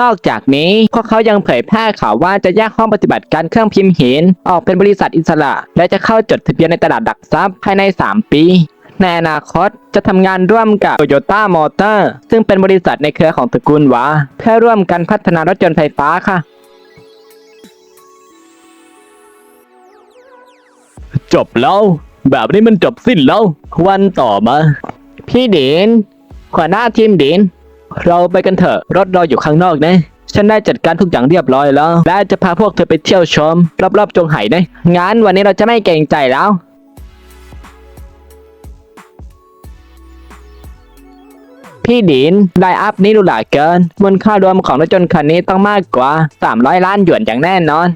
นอกจากนี้พวกเขายังเผยแพร่ข่าวว่าจะแยกห้องปฏิบัติการเครื่องพิมพ์หิน ออกเป็นบริษัทอิสระ และจะเข้าจดทะเบียนในตลาดหลักทรัพย์ภายใน 3 ปีในอนาคตจะทำงานร่วมกับ Toyota Motor ซึ่งเป็นบริษัทในเครือของตระกูลหวาเพื่อร่วมกันพัฒนารถยนต์ไฟฟ้าค่ะ จบแล้ว แบบนี้มันจบสิ้นแล้ว วันต่อมา พี่ดินหัวหน้าทีมดิน เราไปกันเถอะ รถรออยู่ข้างนอกนะ ฉันได้จัดการทุกอย่างเรียบร้อยแล้ว และจะพาพวกเธอไปเที่ยวชม รอบๆจงไห่นะงั้นวันนี้เราจะไม่เกรงใจแล้ว พี่ดินได้อัพนี้ดูหลาเกินมูลค่ารวมของรถยนต์คันนี้ต้องมากกว่า 300 ล้านหยวนอย่างแน่นอน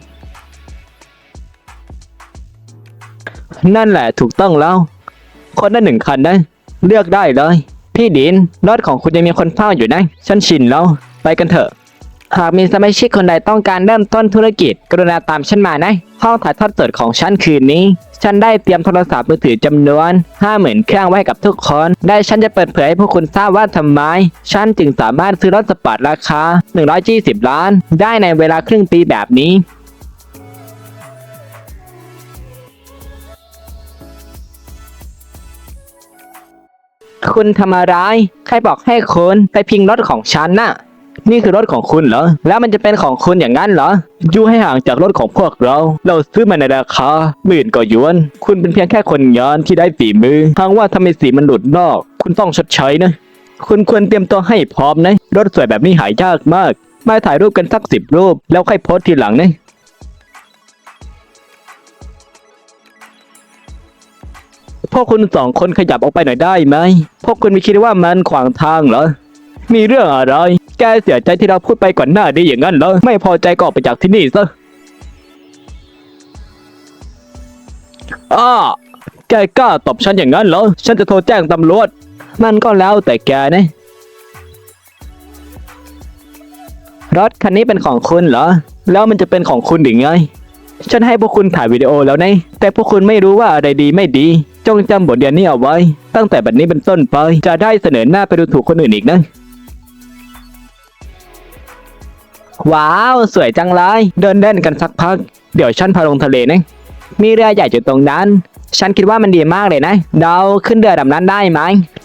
นั่นแหละถูกต้องแล้ว คนละหนึ่งคันนะ เลือกได้เลย พี่ดิน รถของคุณยังมีคนเฝ้าอยู่นะ ฉันชินแล้ว ไปกันเถอะ หากมีสมาชิกคนใดต้องการเริ่มต้นธุรกิจ กรุณาตามฉันมานะ ห้องถ่ายทอดสดของฉันคืนนี้ ฉันได้เตรียมโทรศัพท์มือถือจำนวน50,000เครื่องไว้กับทุกคน ได้ฉันจะเปิดเผยให้พวกคุณทราบว่าทำไม ฉันจึงสามารถซื้อรถสปอร์ตราคา 120 ล้าน ได้ในเวลาครึ่งปีแบบนี้ คุณทำอะไร ใครบอกให้คุณไปพิงรถของฉันน่ะ นี่คือรถของคุณเหรอ แล้วมันจะเป็นของคุณอย่างนั้นเหรอ อยู่ให้ห่างจากรถของพวกเรา เราซื้อมาในราคาหมื่นกว่าหยวน คุณเป็นเพียงแค่คนงานที่ได้ฝีมือทางว่าทำไมสีมันหลุดนอก คุณต้องชดใช้นะ คุณควรเตรียมตัวให้พร้อมนะ รถสวยแบบนี้หายากมาก มาถ่ายรูปกันสักสิบรูป แล้วค่อยโพสต์ทีหลังนะ พวกคุณสองคนขยับออกไปหน่อยได้ไหม พวกคุณไม่คิดว่ามันขวางทางเหรอ มีเรื่องอะไร แกเสียใจที่เราพูดไปก่อนหน้านี้อย่างนั้นเหรอ ไม่พอใจก็ออกไปจากที่นี่ซะอ้าแกกล้าตบฉันอย่างนั้นเหรอ ฉันจะโทรแจ้งตำรวจ มันก็แล้วแต่แกนะ รถคันนี้เป็นของคุณเหรอ แล้วมันจะเป็นของคุณหรือไง ฉันให้พวกคุณถ่ายวิดีโอแล้วนะแต่พวกคุณไม่รู้ว่าอะไรดีไม่ดี จงจำบทเรียนนี้เอาไว้ ตั้งแต่บัดนี้เป็นต้นไป จะได้เสนอหน้าไปดูถูกคนอื่นอีกนะ ว้าว สวยจังเลย เดินเล่นกันสักพัก เดี๋ยวฉันพาลงทะเลนะ มีเรือใหญ่อยู่ตรงนั้น ฉันคิดว่ามันดีมากเลยนะ เราขึ้นเรือดำนั้นได้ไหม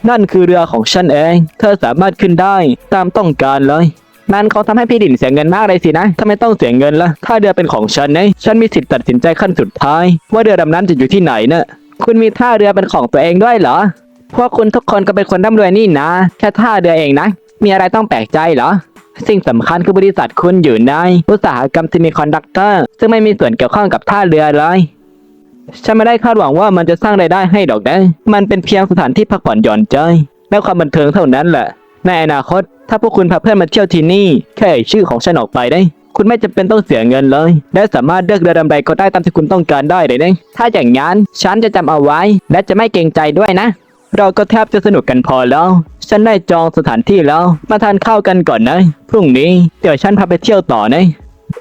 นั่นคือเรือของฉันเอง เธอสามารถขึ้นได้ตามต้องการเลย นั่นเขาทำให้พี่ดินเสียเงินมากเลยสินะทำไมต้องเสียเงินล่ะถ้าเรือเป็นของฉันนะฉันมีสิทธิ์ตัดสินใจขั้นสุดท้าย ว่าเรือดำนั้นจะอยู่ที่ไหนเนะ่ะคุณมีท่าเรือเป็นของตัวเองด้วยเหรอ พวกคุณทุกคนก็เป็นคนร่ำรวยนี่นะ แค่ท่าเรือเองนะ มีอะไรต้องแปลกใจเหรอ สิ่งสำคัญคือบริษัทคุณอยู่ในอุตสาหกรรมซิมิคอนดักเตอร์ ซึ่งไม่มีส่วนเกี่ยวข้องกับท่าเรือเลย ฉันไม่ได้คาดหวังว่ามันจะสร้างรายได้ให้ดอกนะ มันเป็นเพียงสถานที่พักผ่อนหย่อนใจและความบันเทิงเท่านั้นแหละ ในอนาคต ถ้าพวกคุณพาเพื่อนมาเที่ยวที่นี่ แค่เอ่ยชื่อของฉันออกไปได้ คุณไม่จำเป็นต้องเสียเงินเลย และสามารถเลือกเรือดำใดก็ได้ตามที่คุณต้องการได้เลยนะถ้าอย่างนั้นฉันจะจำเอาไว้ และจะไม่เกรงใจด้วยนะ เราก็แทบจะสนุกกันพอแล้ว ฉันได้จองสถานที่แล้ว มาทานข้าวกันก่อนนะ พรุ่งนี้เดี๋ยวฉันพาไปเที่ยวต่อนะ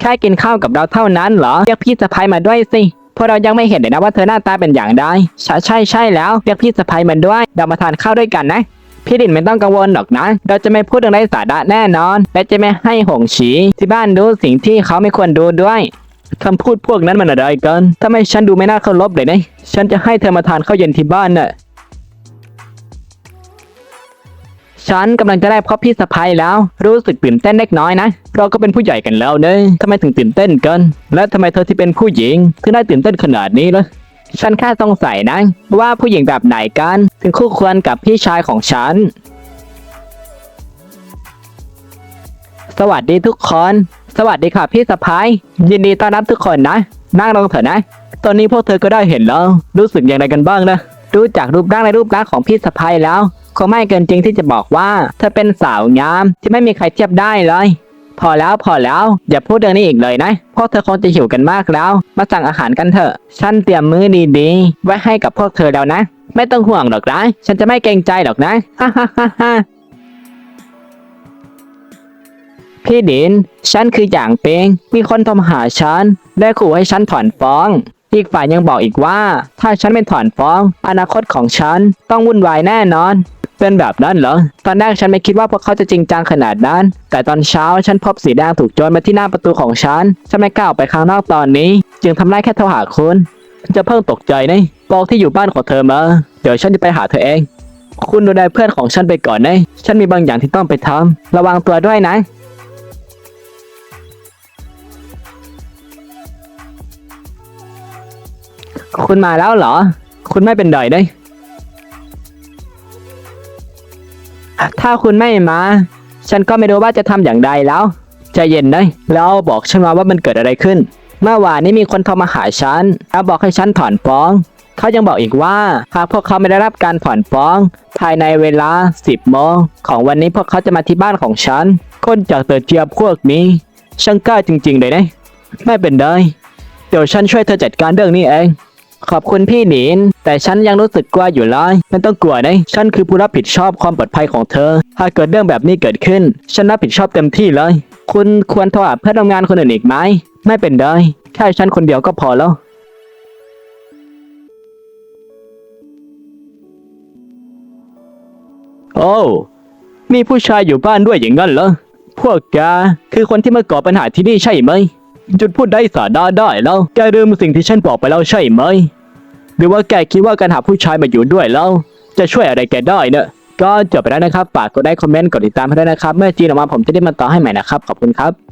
แค่กินข้าวกับเราเท่านั้นเหรอเรียกพี่สะพ้ายมาด้วยสิเพราะเรายังไม่เห็นเลยนะว่าเธอหน้าตาเป็นอย่างใช่ใช่ใช่แล้วเรียกพี่สะพ้ายมาด้วย เรามาทานข้าวด้วยกันนะ พี่ดินไม่ต้องกังวลหรอกนะ เราจะไม่พูดเรื่องไร้สาระแน่นอน และจะไม่ให้หงฉีที่บ้านดูสิ่งที่เขาไม่ควรดูด้วยคำพูดพวกนั้นมันอะไรกันทำไมฉันดูไม่น่าเคารพเลยนะ ฉันจะให้เธอมาทานข้าวเย็นที่บ้านน่ะ ฉันกำลังจะได้พบพี่สะพ้ายแล้ว รู้สึกตื่นเต้นเล็กน้อยนะ เราก็เป็นผู้ใหญ่กันแล้วเนอะทำไมถึงตื่นเต้นกัน และทำไมเธอที่เป็นผู้หญิงถึงได้ตื่นเต้นขนาดนี้ล่ะ ฉันแค่สงสัยนะ ว่าผู้หญิงแบบไหนกัน ถึงคู่ควรกับพี่ชายของฉัน สวัสดีทุกคน สวัสดีค่ะพี่สะพ้ายยินดีต้อนรับทุกคนนะ นั่งลงเถอะนะ ตอนนี้พวกเธอก็ได้เห็นแล้ว รู้สึกอย่างไรกันบ้างนะดูจากรูปร่างและรูปลักษณ์ของพี่สะพ้ายแล้วคงไม่เกินจริงที่จะบอกว่า เธอเป็นสาวงามที่ไม่มีใครเทียบได้เลย พอแล้วพอแล้ว อย่าพูดเรื่องนี้อีกเลยนะ พวกเธอคงจะหิวกันมากแล้ว มาสั่งอาหารกันเถอะ ฉันเตรียมมื้อดีๆ ไว้ให้กับพวกเธอแล้วนะ ไม่ต้องห่วงหรอกนะ ฉันจะไม่เกรงใจหรอกนะ ฮ่าฮ่าฮ่าฮ่าพี่ดิน ฉันคืออย่างเปง มีคนโทรมาหาฉันและขู่ให้ฉันถอนฟ้อง อีกฝ่ายยังบอกอีกว่า ถ้าฉันไม่ถอนฟ้อง อนาคตของฉันต้องวุ่นวายแน่นอน เป็นแบบนั้นเหรอ ตอนแรกฉันไม่คิดว่าพวกเขาจะจริงจังขนาดนั้น แต่ตอนเช้าฉันพบสีแดงถูกโจรมาที่หน้าประตูของฉัน ฉันไม่กล้าออกไปข้างนอกตอนนี้ จึงทำได้แค่โทรหาคุณ จะเพิ่งตกใจนะบอกที่อยู่บ้านของเธอมา เดี๋ยวฉันจะไปหาเธอเอง คุณดูแลเพื่อนของฉันไปก่อนนะ ฉันมีบางอย่างที่ต้องไปทำ ระวังตัวด้วยนะคุณมาแล้วเหรอ คุณไม่เป็นไรได้ ถ้าคุณไม่มา ฉันก็ไม่รู้ว่าจะทำอย่างไรแล้ว ใจเย็นนะแล้วบอกฉันมาว่ามันเกิดอะไรขึ้น เมื่อวานนี้มีคนโทรมาหาฉันแล้วบอกให้ฉันถอนฟ้อง เขายังบอกอีกว่าหากพวกเขาไม่ได้รับการถอนฟ้อง ภายในเวลา 10โมงของวันนี้พวกเขาจะมาที่บ้านของฉัน คนจากเตอร์เจียพวกนี้ช่างกล้าจริงๆเลยนะไม่เป็นไรเดี๋ยวฉันช่วยเธอจัดการเรื่องนี้เอง ขอบคุณพี่หนิน แต่ฉันยังรู้สึกกลัวอยู่เลยไม่ต้องกลัวนะ ฉันคือผู้รับผิดชอบความปลอดภัยของเธอหากเกิดเรื่องแบบนี้เกิดขึ้น ฉันรับผิดชอบเต็มที่เลย คุณควรโทรหาเพื่อนทำงานคนอื่นอีกไหม ไม่เป็นไรแค่ฉันคนเดียวก็พอแล้วโอ้มีผู้ชายอยู่บ้านด้วยอย่างนั้นเหรอ พวกแกคือคนที่มาก่อปัญหาที่นี่ใช่ไหม จุดพูดได้สาดาได้แล้ว แกลืมสิ่งที่ฉันบอกไปแล้วใช่ไหม หรือว่าแกคิดว่าการหาผู้ชายมาอยู่ด้วยแล้ว จะช่วยอะไรแกได้เนอะก็จบไปแล้วนะครับฝากกดไลค์คอมเมนต์กดติดตามให้ด้วยนะครับ เมื่อจีนออกมาผมจะได้มาต่อให้ใหม่นะครับ ขอบคุณครับ